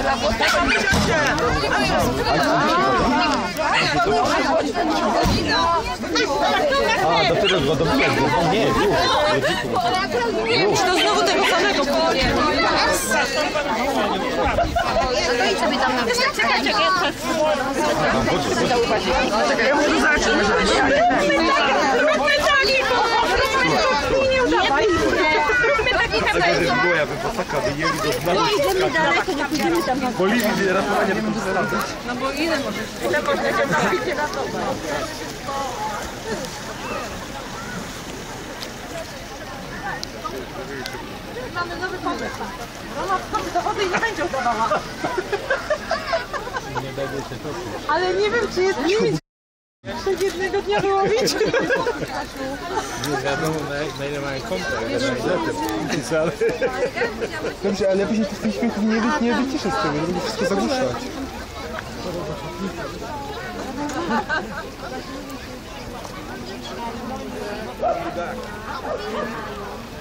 A, do którego? Do którego? No nie, już. To znowu tego samego powiem. Czekaj, czekaj. Róbmy taki, bo nie udawaj. Róbmy taki posaka wyjęli do dna. No idziemy daleko, nie pójdziemy tam na Boliwii ratowania będą sprawdzać. No bo ile możesz? Ile możecie zabić na to? Mamy nowy pomysł. Roma wchodzi do wody i nie będzie udawała. Ale nie wiem, czy jest limit. Jednego dnia wyłowić? Nie wiadomo na, na ile mają kontakt. Dobrze, ale lepiej się tych śmiechów nie, wy- nie wyciszę z tego, żeby wszystko zagłuszać.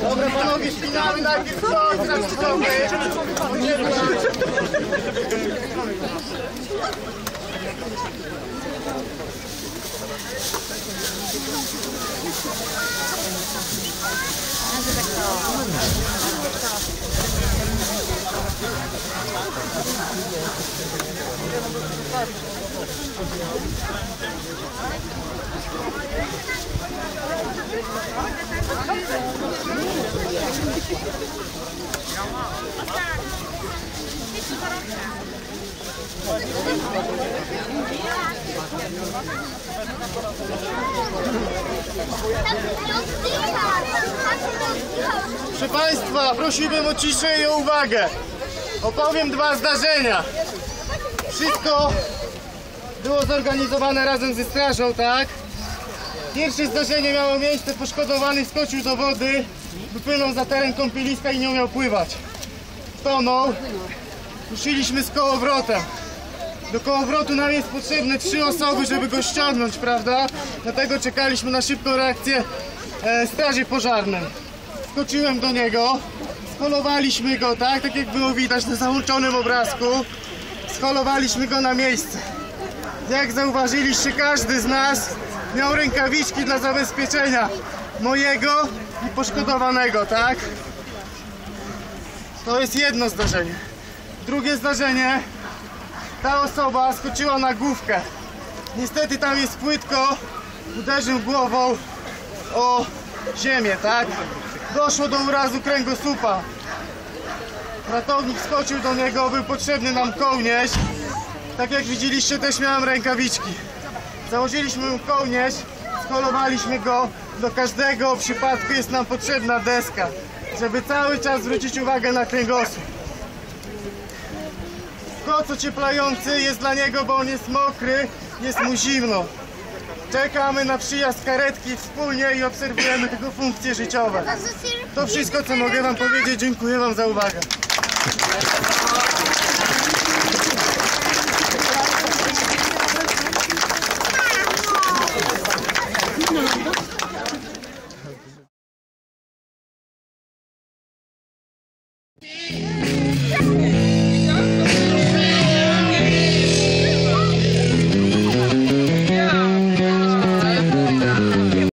Dobra panowie, śpinamy najpierw coś, zaraz sobie. Proszę Państwa, prosiłbym o ciszę i uwagę. Opowiem dwa zdarzenia. Wszystko było zorganizowane razem ze strażą, tak? Pierwsze zdarzenie miało miejsce, poszkodowany skoczył do wody, wypłynął za teren kąpieliska i nie umiał pływać. Tonął, ruszyliśmy z kołowrotem. Do kołowrotu nam jest potrzebne trzy osoby, żeby go ściągnąć, prawda? Dlatego czekaliśmy na szybką reakcję e, straży pożarnej. Skoczyłem do niego, scholowaliśmy go, tak? Tak jak było widać na załączonym obrazku. Scholowaliśmy go na miejsce. Jak zauważyliście, każdy z nas miał rękawiczki dla zabezpieczenia mojego i poszkodowanego, tak? To jest jedno zdarzenie. Drugie zdarzenie, ta osoba skoczyła na główkę. Niestety tam jest płytko, uderzył głową o ziemię, tak? Doszło do urazu kręgosłupa. Ratownik skoczył do niego, był potrzebny nam kołnierz. Tak jak widzieliście, też miałem rękawiczki. Założyliśmy mu kołnierz, skolowaliśmy go. Do każdego przypadku jest nam potrzebna deska, żeby cały czas zwrócić uwagę na kręgosłup. Koc ocieplający jest dla niego, bo on jest mokry, jest mu zimno. Czekamy na przyjazd karetki wspólnie i obserwujemy jego funkcje życiowe. To wszystko, co mogę Wam powiedzieć. Dziękuję Wam za uwagę.